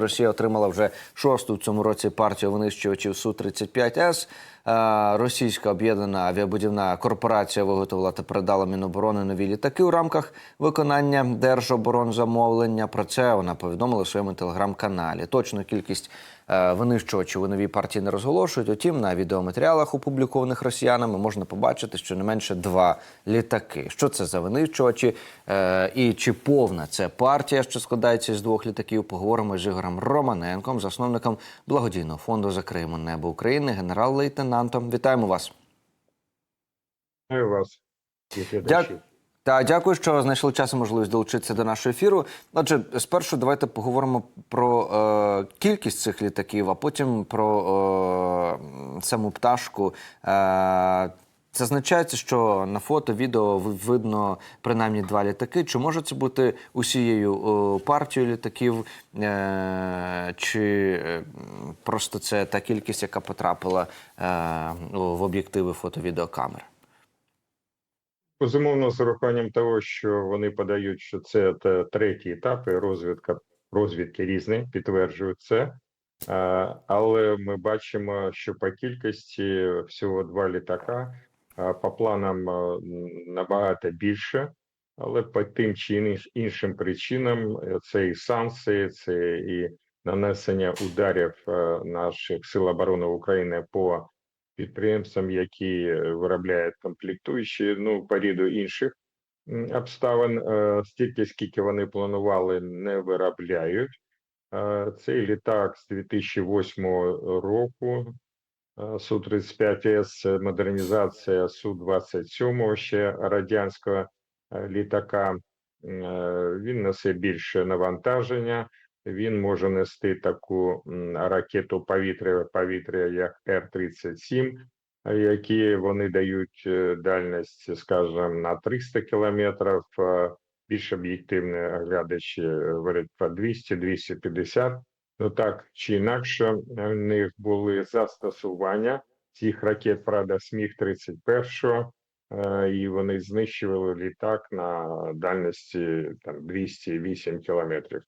Росія отримала вже шосту в цьому році партію винищувачів су 35 с Російська об'єднана авіабудівна корпорація виготовила та передала Міноборони нові літаки у рамках виконання держоборонзамовлення. Про це вона повідомила у своєму телеграм-каналі. Точну кількість е, винищувачів у новій партії не розголошують. Утім, на відеоматеріалах, опублікованих росіянами, можна побачити щонайменше два літаки. Що це за винищувачі е, і чи повна це партія, що складається з двох літаків? Поговоримо з Ігорем Романенком, засновником благодійного фонду «Закриємо небо України, генерал-лейтенантом. Вітаємо вас. Вітаю вас. і Дя... глядачів. Та дякую, що знайшли час і можливість долучитися до нашого ефіру. Отже, спершу давайте поговоримо про е, кількість цих літаків, а потім про е, саму пташку. Е, Зазначається, що на фото, відео ви- видно принаймні два літаки. Чи може це бути усією е, партією літаків, е, чи е, просто це та кількість, яка потрапила в об'єктиви фото-відеокамер? Безумовно, з урахуванням того, що вони подають, що це те- треті етапи розвідка розвідки різні, підтверджують це. Але ми бачимо, що по кількості всього два літака, по планам набагато більше, але по тим чи іншим- іншим причинам е, це і санкції, це і нанесення ударів е, наших сил оборони України по підприємствам, які е, виробляють комплектуючі, ну по ряду інших обставин, е, стільки скільки вони планували, не виробляють. Цей літак з 2008 року су 35 с модернізація су 27 ще радянського літака. Він несе більше навантаження. Він може нести таку ракету повітря повітря, як Р-37, е, які вони дають е, дальність, скажімо, на 300 кілометрів. Більш об'єктивні глядачі е, говорять про 200-250. Ну так чи інакше, е, в них були застосування цих ракет, правда, сміг 31 е, і вони знищували літак на дальності там 208 кілометрів.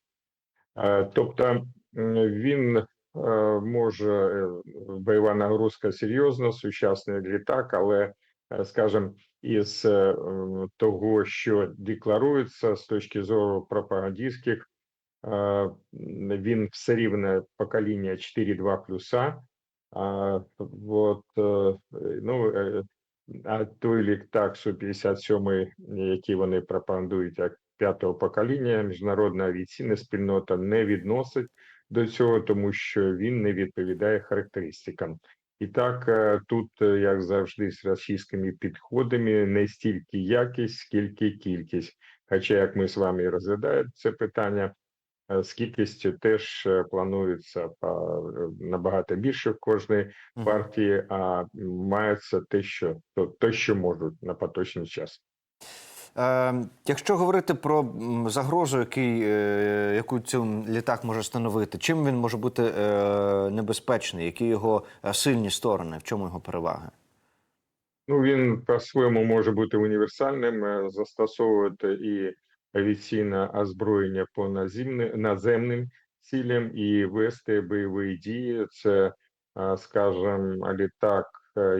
Е, Тобто він е, може е, бойова нагрузка серйозна, сучасний літак, але, скажімо, із того, що декларується з точки зору пропагандистських, він все рівне покоління 4.2 плюса. А, вот, е, ну, а той літак Су-57, який вони пропагандують як п'ятого покоління, міжнародна авіаційна спільнота не відносить до цього, тому що він не відповідає характеристикам. І так, е, тут, е, як завжди, з російськими підходами не стільки якість, скільки кількість. Хоча, як ми з вами розглядаємо це питання, е, з кількістю теж планується набагато більше в кожної партії, а мається те, що то, те, що можуть на поточний час. Е, якщо говорити про загрозу, який, е, яку цю літак може становити, чим він може бути е, небезпечний, які його сильні сторони, в чому його переваги? Ну, він по-своєму може бути універсальним, застосовувати і авіаційне озброєння по наземним, наземним цілям і вести бойові дії. Це, скажімо, літак,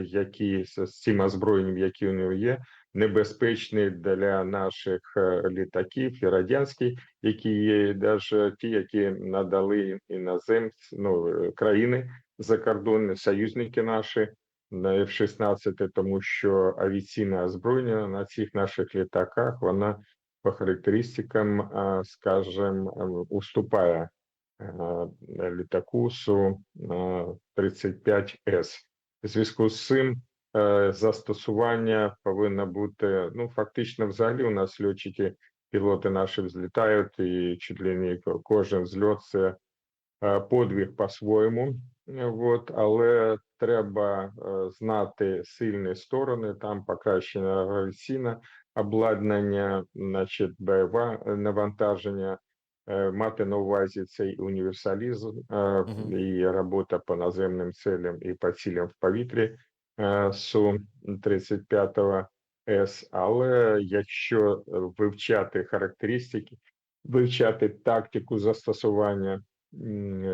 який з цим озброєнням, яке у нього є, небезпечний для наших е, літаків і радянських, які є, навіть ті, які надали іноземці, ну, е, країни закордонні, союзники наші на F-16, тому що авіаційне озброєння на цих наших літаках вона по характеристикам, а, скажем, ем, уступає е, літаку Су 35 с У зв'язку з цим е, застосування повинно бути ну фактично, взагалі у нас льотчики, пілоти наші взлітають, і чуть ли не кожен зльот це е, подвиг по-своєму. Е, Вот, але треба е, знати сильні сторони, там покращення авіаційне обладнання, значить, бойове навантаження, е, мати на увазі цей універсалізм е, Мгм. і робота по наземним целям і по цілям в повітрі е, Су 35 С. Але якщо е, вивчати характеристики, вивчати тактику застосування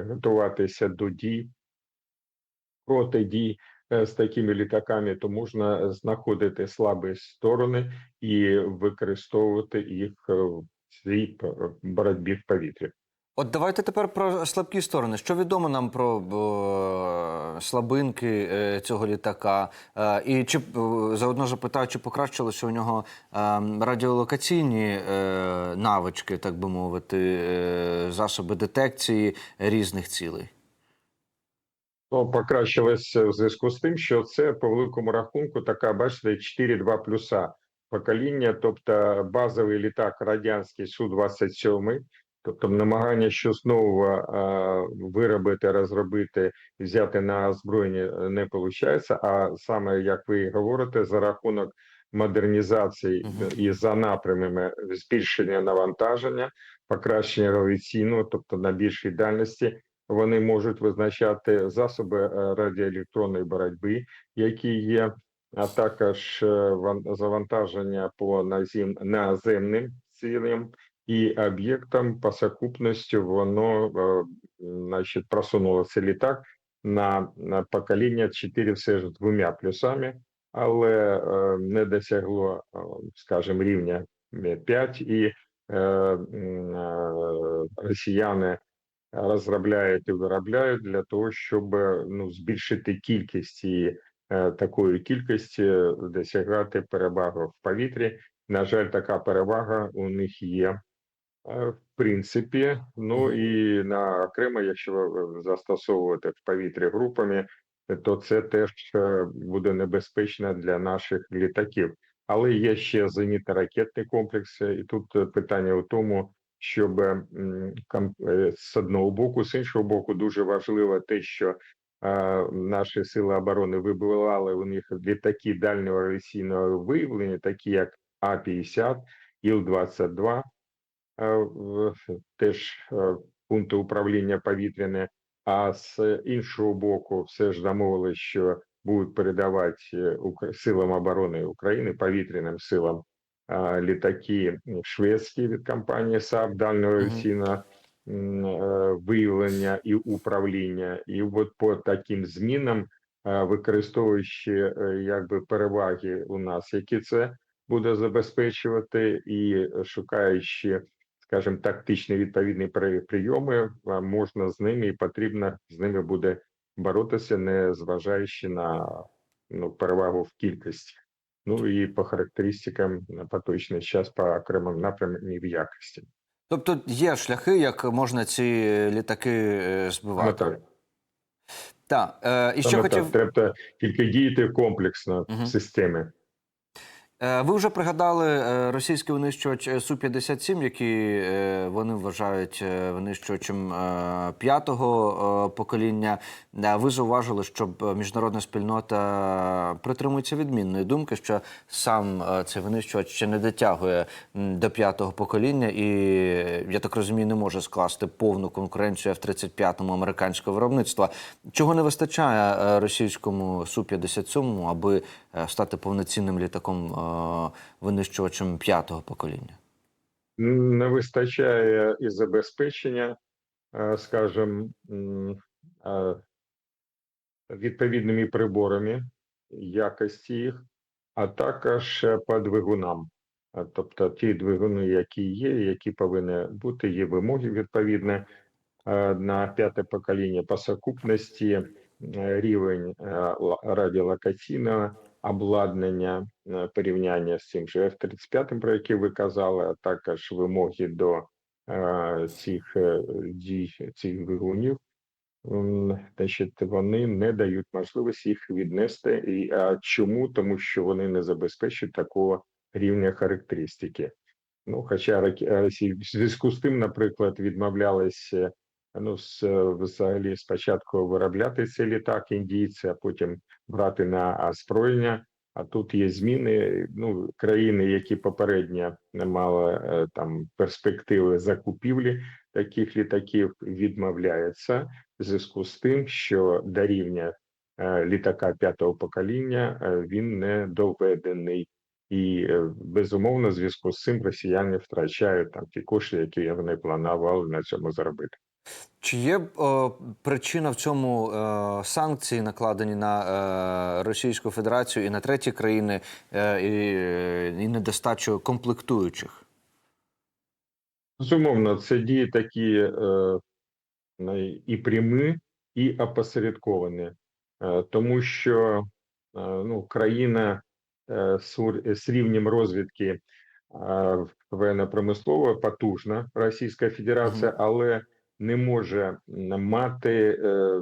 готуватися до дій, протидій е, з такими літаками, то можна знаходити слабі сторони і використовувати їх е, в цій боротьбі в повітрі. От давайте тепер про слабкі сторони. Що відомо нам про е, слабинки е, цього літака? Е, і чи е, заодно запитаю, чи покращилися у нього е, радіолокаційні е, навички, так би мовити, е, засоби детекції різних цілей? Ну, покращилося в зв'язку з тим, що це по великому рахунку така, бачите, 4-2 плюса покоління, тобто базовий літак радянський Су-27, тобто намагання щось нового е, виробити, розробити, взяти на озброєння не виходить, а саме, як ви говорите, за рахунок модернізації і за напрямами збільшення навантаження, покращення авіаційного, тобто на більшій дальності, вони можуть визначати засоби е, радіоелектронної боротьби, які є, а також е, ван- завантаження по наземним цілям і об'єктам по сукупності воно е, значить просунулося літак на, на покоління 4 все ж двома плюсами, але е, не досягло, е, скажімо, рівня 5 і е, е, росіяни розробляють і виробляють для того, щоб ну збільшити кількість і е, такої кількості досягати перевагу в повітрі. На жаль, така перевага у них є. Е, В принципі, ну і на окремо, якщо застосовувати в повітрі групами, то це теж е, буде небезпечно для наших літаків. Але є ще зенітно-ракетний комплекс, і тут е, питання у тому, щоб е, з одного боку, з іншого боку, дуже важливо те, що е, наші сили оборони вибивали у них літаки дальнього авіаційного виявлення, такі як А-50, Іл-22, е, в- теж пункти управління повітряне. А з іншого боку, все ж домовились, що будуть передавати е, силам оборони України, повітряним силам літаки шведські від компанії САП дальнього авіаційного е, виявлення і управління. І от по таким змінам, використовуючи е, якби переваги у нас, які це буде забезпечувати, і шукаючи скажімо, тактичні відповідні прийоми, можна з ними і потрібно з ними буде боротися, не зважаючи на ну, перевагу в кількості. Ну і по характеристикам на поточний час по окремим напрямам і в якості. Тобто є шляхи, як можна ці літаки е, збивати. так. Так, е, і ще хотів. так. Треба тільки діяти комплексно Мгм. в системі. Е, Ви вже пригадали е, російський винищувач е, Су-57, який е, вони вважають винищувачем п'ятого покоління. Ви зауважили, що міжнародна спільнота притримується відмінної думки, що сам цей винищувач ще не дотягує до п'ятого покоління, і я так розумію, не може скласти повну конкуренцію F-35 американського виробництва. Чого не вистачає російському Су-57, аби е, стати повноцінним літаком е, винищувачем п'ятого покоління? Не вистачає і забезпечення, е, скажімо, е, відповідними приборами якості їх, а також е, по двигунам. Е, Тобто ті двигуни, які є, які повинні бути, є вимоги відповідні е, на п'яте покоління по сукупності, е, рівень е, радіолокаційного обладнання, е, порівняння з цим же F-35, про який ви казали, а також вимоги до е, цих е, дій цих двигунів. Значить, вони не дають можливості їх віднести. І а чому? Тому що вони не забезпечують такого рівня характеристики. Ну, хоча в зв'язку з тим, наприклад, відмовлялися ну, з, взагалі спочатку виробляти цей літак індійці, а потім брати на озброєння. А тут є зміни. Ну, країни, які попередньо не мали е, там перспективи закупівлі таких літаків, відмовляються в зв'язку з тим, що до рівня е, літака п'ятого покоління е, він не доведений. І безумовно, в зв'язку з цим росіяни втрачають там ті кошти, які вони планували на цьому заробити. Чи є е, причина в цьому е, санкції, накладені на е, Російську Федерацію і на треті країни, е, і, і недостачу комплектуючих? Безумовно, це дії такі е, і прямі, і опосередковані, Е, тому що е, ну, країна е, з рівнем розвідки е, воєнно-промислово потужна Російська Федерація, але не може мати е, е,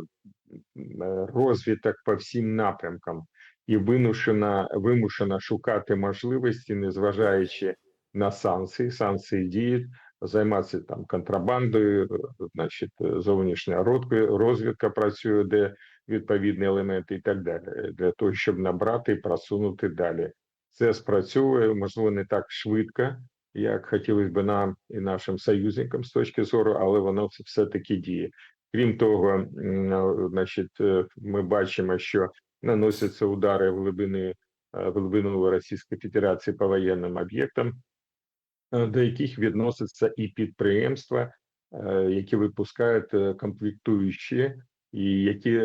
розвиток по всім напрямкам і вимушена, вимушена шукати можливості, незважаючи на санкції. Санкції діють займатися там контрабандою, е, значить, зовнішня розвідка працює, де відповідні елементи і так далі, для того, щоб набрати і просунути далі. Це спрацьовує, можливо, не так швидко, як хотілося б нам і нашим союзникам з точки зору, але воно все- все-таки діє. Крім того, е, значить, е, ми бачимо, що наносяться удари в глибини е, в глибину Російської Федерації по воєнним об'єктам, до яких відносяться і підприємства, які випускають комплектуючі, і які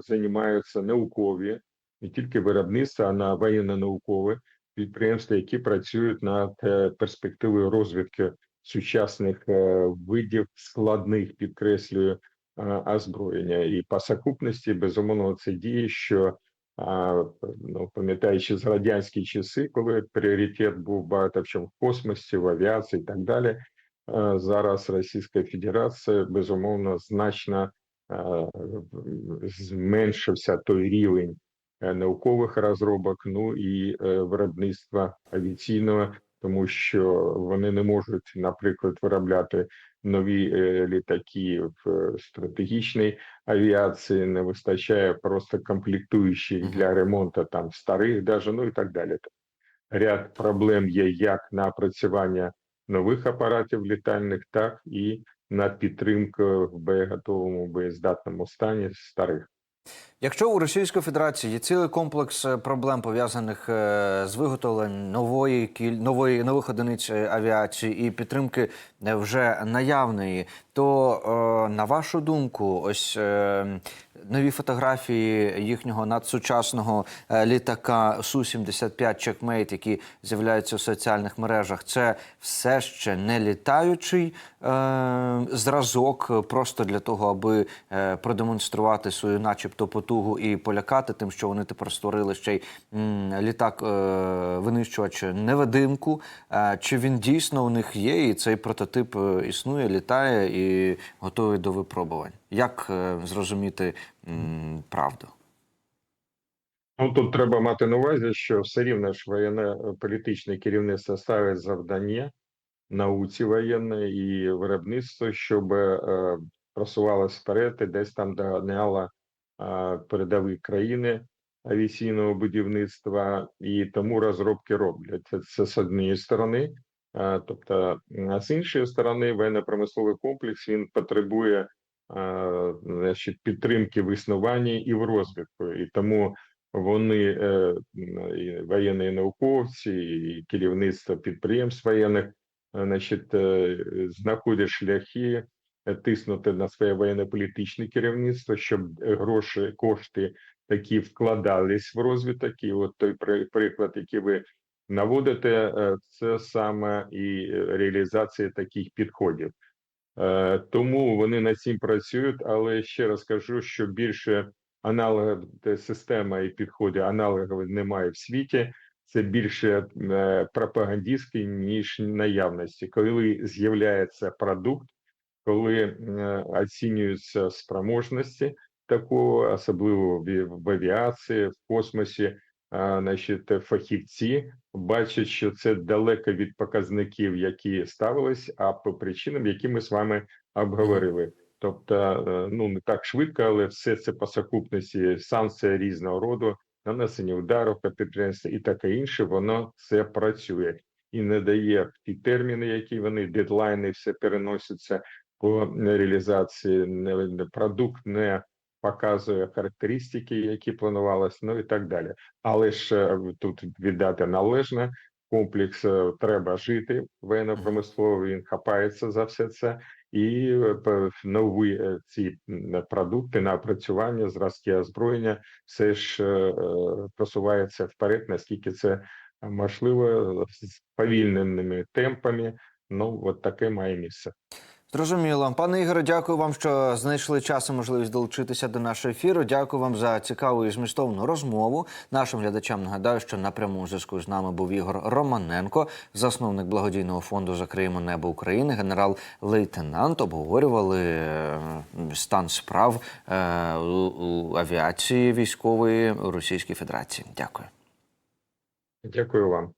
займаються наукові, не тільки виробництво, а на воєнно-наукові підприємства, які працюють над е, перспективою розвитку сучасних е, видів складних, підкреслюю, е, озброєння. І по сукупності, безумовно, це діє, що ну, пам'ятаючи з радянські часи, коли пріоритет був багато в чому в космосі, в авіації і так далі. Зараз Російська Федерація безумовно значно зменшився той рівень наукових розробок, ну і е, виробництва авіаційного, тому що вони не можуть, наприклад, виробляти нові е, літаки в е, стратегічній авіації, не вистачає просто комплектуючих для ремонту там старих, даже, ну і так далі. Ряд проблем є як на опрацювання нових апаратів літальних, так і на підтримку в боєготовому боєздатному стані старих. Якщо у Російської Федерації є цілий комплекс е, проблем пов'язаних е, з виготовленням нової кіль... нової нових одиниць е, авіації і підтримки вже наявної, то на вашу думку, ось нові фотографії їхнього надсучасного літака су 75 Checkmate, які з'являються у соціальних мережах, це все ще не літаючий зразок, просто для того, аби продемонструвати свою, начебто, потугу і полякати тим, що вони тепер створили ще й літак е, винищувач невидимку. Е, чи він дійсно у них є, і цей прототип е, існує, літає і готовий до випробувань? Як зрозуміти правду? Ну тут треба мати на увазі, що все рівно ж воєнно-політичне керівництво ставить завдання науці воєнної і виробництву, щоб е, просувалось вперед і десь там доганяло е, передові країни авіаційного будівництва, і тому розробки роблять. Це, з однієї сторони. Тобто, а з іншої сторони, воєнно-промисловий комплекс він потребує значить, підтримки в існуванні і в розвитку, і тому вони е, воєнні науковці, і керівництво підприємств воєнних, е, значить, е, знаходять шляхи тиснути на своє воєнно-політичне керівництво, щоб е, гроші, кошти такі вкладались в розвиток. І от той приклад, який ви наводите, е, це саме і реалізація таких підходів. Е, Тому вони над цим працюють, але ще раз кажу, що більше аналогів система і підходи аналогів немає в світі. Це більше е, пропагандистські, ніж наявності. Коли з'являється продукт, коли оцінюються спроможності такого, особливо в, авіації, в космосі, значить, фахівці бачать, що це далеко від показників, які ставились, а по причинам, які ми з вами обговорили. Тобто, е, ну не так швидко, але все це по сукупності санкція різного роду, нанесення ударів по підприємству і таке інше, воно це працює. І не дає ті терміни, які вони дедлайни, все переносяться по реалізації. Продукт не показує характеристики, які планувалось, ну і так далі. Але ж е, тут віддати належне. Комплекс е, треба жити воєнно-промисловий, він хапається за все це, і е, нові ці продукти на опрацювання, зразки озброєння все ж просувається вперед, наскільки це можливо з повільненими темпами. Ну от таке має місце. Зрозуміло. Пане Ігоре, дякую вам, що знайшли час і можливість долучитися до нашого ефіру. Дякую вам за цікаву і змістовну розмову. Нашим глядачам нагадаю, що на прямому зв'язку з нами був Ігор Романенко, засновник благодійного фонду Закриємо небо України, генерал-лейтенант. Обговорювали е, стан справ е, авіації військової Російської Федерації. Дякую. Дякую вам.